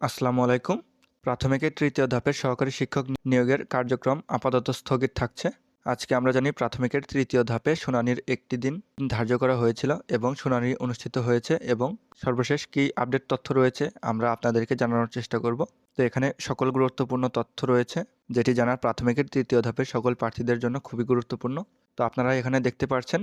আসসালামু আলাইকুম। প্রাথমিকের তৃতীয় ধাপের সহকারী শিক্ষক নিয়োগের কার্যক্রম আপাতত স্থগিত থাকছে। আজকে আমরা জানি প্রাথমিকের তৃতীয় ধাপে শুনানির একটি দিন ধার্য করা হয়েছিল এবং শুনানি অনুষ্ঠিত হয়েছে এবং সর্বশেষ কী আপডেট তথ্য রয়েছে আমরা আপনাদেরকে জানানোর চেষ্টা করব। তো এখানে সকল গুরুত্বপূর্ণ তথ্য রয়েছে, যেটি জানার প্রাথমিকের তৃতীয় ধাপের সকল প্রার্থীদের জন্য খুবই গুরুত্বপূর্ণ। তো আপনারা এখানে দেখতে পাচ্ছেন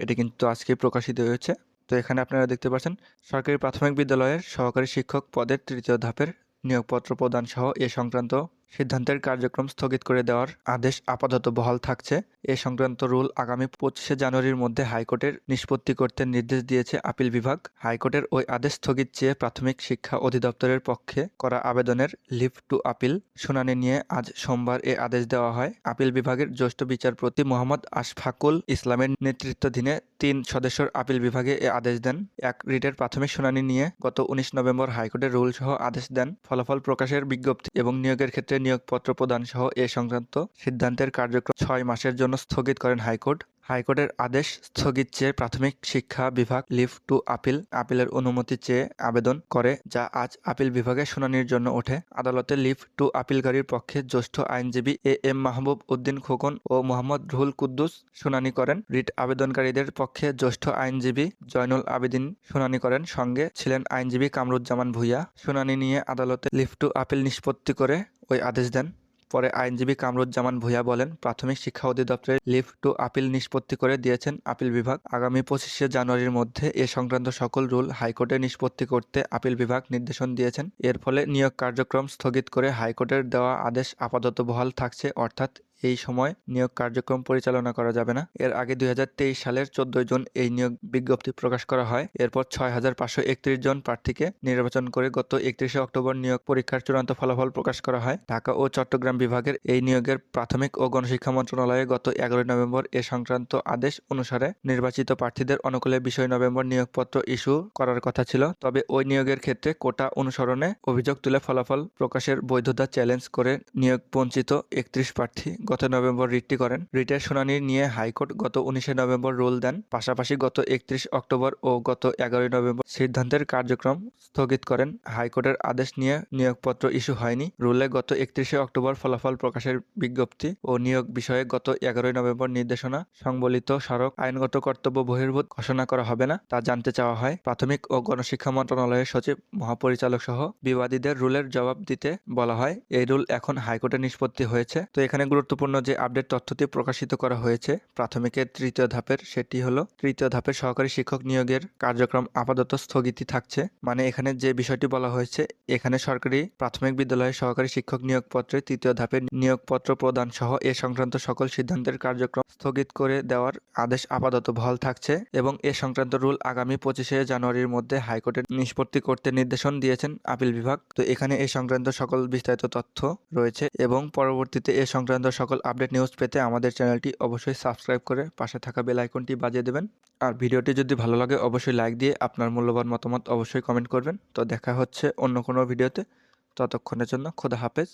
এটি কিন্তু আজকে প্রকাশিত হয়েছে। তো এখানে আপনারা দেখতে পাচ্ছেন, সরকারি প্রাথমিক বিদ্যালয়ের সহকারী শিক্ষক পদের তৃতীয় ধাপের নিয়োগপত্র প্রদান সহ এ সংক্রান্ত সিদ্ধান্তের কার্যক্রম স্থগিত করে দেওয়ার আদেশ আপাতত বহাল থাকছে। এ সংক্রান্ত রুল আগামী পঁচিশে জানুয়ারির মধ্যে হাইকোর্টের নিষ্পত্তি করতে নির্দেশ দিয়েছে আপিল বিভাগ। হাইকোর্টের ওই আদেশ স্থগিত চেয়ে প্রাথমিক শিক্ষা অধিদপ্তরের পক্ষে করা আবেদনের লিভ টু আপিল শুনানি নিয়ে আজ সোমবার এ আদেশ দেওয়া হয়। আপিল বিভাগের জ্যেষ্ঠ বিচারপতি মোহাম্মদ আশফাকুল ইসলামের নেতৃত্বাধীনে তিন সদস্যর আপিল বিভাগে এ আদেশ দেন। এক রিটের প্রাথমিক শুনানি নিয়ে গত উনিশ নভেম্বর হাইকোর্টের রুল সহ আদেশ দেন। ফলাফল প্রকাশের বিজ্ঞপ্তি এবং নিয়োগের ক্ষেত্রে নিয়োগপত্র প্রদান সহ এ সংক্রান্ত সিদ্ধান্তের কার্যক্রম ছয় মাসের জন্য স্থগিত করেন হাইকোর্ট। হাইকোর্টের আদেশ স্থগিত চেয়ে প্রাথমিক শিক্ষা বিভাগ লিভ টু আপিল, আপিলের অনুমতি চেয়ে আবেদন করে, যা আজ আপিল বিভাগে শুনানির জন্য ওঠে। আদালতে লিভ টু আপিলকারীর পক্ষে জ্যেষ্ঠ আইনজীবী এ এম মাহবুব উদ্দিন খোকন ও মোহাম্মদ রুহুল কুদ্দুস শুনানি করেন। রিট আবেদনকারীদের পক্ষে জ্যেষ্ঠ আইনজীবী জয়নুল আবেদিন শুনানি করেন। সঙ্গে ছিলেন আইনজীবী কামরুজ্জামান ভুইয়া। শুনানি নিয়ে আদালতে লিভ টু আপিল নিষ্পত্তি করে ওই আদেশ দেন। পরে আইনজীবী কামরুজ্জামান ভূয়া বলেন, প্রাথমিক শিক্ষা অধিদপ্তরের লিভ টু আপিল নিষ্পত্তি করে দিয়েছেন আপিল বিভাগ। আগামী পঁচিশে জানুয়ারির মধ্যে এ সংক্রান্ত সকল রুল হাইকোর্টে নিষ্পত্তি করতে আপিল বিভাগ নির্দেশন দিয়েছেন। এর ফলে নিয়োগ কার্যক্রম স্থগিত করে হাইকোর্টের দেওয়া আদেশ আপাতত বহাল থাকছে, অর্থাৎ এই সময় নিয়োগ কার্যক্রম পরিচালনা করা যাবে না। এর আগে দুই হাজার তেইশ সালের চোদ্দই জুন এই নিয়োগ বিজ্ঞপ্তি প্রকাশ করা হয়। এরপর ছয় হাজার পাঁচশো একত্রিশ জন প্রার্থীকে নির্বাচন করে গত একত্রিশে অক্টোবর নিয়োগ পরীক্ষার চূড়ান্ত ফলাফল প্রকাশ করা হয়। ঢাকা ও চট্টগ্রাম বিভাগের এই নিয়োগের প্রাথমিক ও গণশিক্ষা মন্ত্রণালয়ে গত এগারোই নভেম্বর এ সংক্রান্ত আদেশ অনুসারে নির্বাচিত প্রার্থীদের অনুকূলে বিষয় নভেম্বর নিয়োগপত্র ইস্যু করার কথা ছিল। তবে ওই নিয়োগের ক্ষেত্রে কোটা অনুসরণে অভিযোগ তুলে ফলাফল প্রকাশের বৈধতা চ্যালেঞ্জ করে নিয়োগ বঞ্চিত একত্রিশ প্রার্থী গত নভেম্বর রিটটি করেন। রিটের শুনানি নিয়ে হাইকোর্ট গত উনিশে নভেম্বর রুল দেন। পাশাপাশি গত একত্রিশ অক্টোবর ও গত এগারোই নভেম্বর সিদ্ধান্তের কার্যক্রম স্থগিত করেন। হাইকোর্টের আদেশ নিয়ে নিয়োগপত্র ইস্যু হয়নি। রুলে গত একত্রিশে অক্টোবর ফলাফল প্রকাশের বিজ্ঞপ্তি ও নিয়োগ বিষয়ে গত এগারোই নভেম্বর নির্দেশনা, সংবলিত স্মারক আইনগত কর্তব্য বহির্ভূত ঘোষণা করা হবে না তা জানতে চাওয়া হয়। প্রাথমিক ও গণশিক্ষা মন্ত্রণালয়ের সচিব, মহাপরিচালক সহ বিবাদীদের রুলের জবাব দিতে বলা হয়। এই রুল এখন হাইকোর্টে নিষ্পত্তি হয়েছে। তো এখানে গুরুত্বপূর্ণ যে আপডেট তথ্যটি প্রকাশিত করা হয়েছে প্রাথমিকের তৃতীয় ধাপের সেটি হলো তৃতীয় ধাপের সহকারী শিক্ষক নিয়োগের কার্যক্রম আপাতত স্থগিতই থাকছে। মানে এখানে যে বিষয়টি বলা হয়েছে, এখানে সরকারি প্রাথমিক বিদ্যালয়ে সহকারী শিক্ষক নিয়োগপত্রে তৃতীয় ধাপের নিয়োগপত্র প্রদান সহ এ সংক্রান্ত সকল সিদ্ধান্তের কার্যক্রম স্থগিত করে দেওয়ার আদেশ আপাতত বহাল থাকছে এবং এ সংক্রান্ত রুল আগামী পঁচিশে জানুয়ারির মধ্যে হাইকোর্টে নিষ্পত্তি করতে নির্দেশন দিয়েছেন আপিল বিভাগ। তো এখানে এ সংক্রান্ত সকল বিস্তারিত তথ্য রয়েছে এবং পরবর্তীতে এ সংক্রান্ত সকল আপডেট নিউজ পেতে আমাদের চ্যানেলটি অবশ্যই সাবস্ক্রাইব করে পাশে থাকা বেল আইকনটি বাজিয়ে দেবেন। আর ভিডিওটি যদি ভালো লাগে, অবশ্যই লাইক দিয়ে আপনার মূল্যবান মতামত অবশ্যই কমেন্ট করবেন। তো দেখা হচ্ছে অন্য কোনো ভিডিওতে ততক্ষণের জন্য খোদা হাফেজ।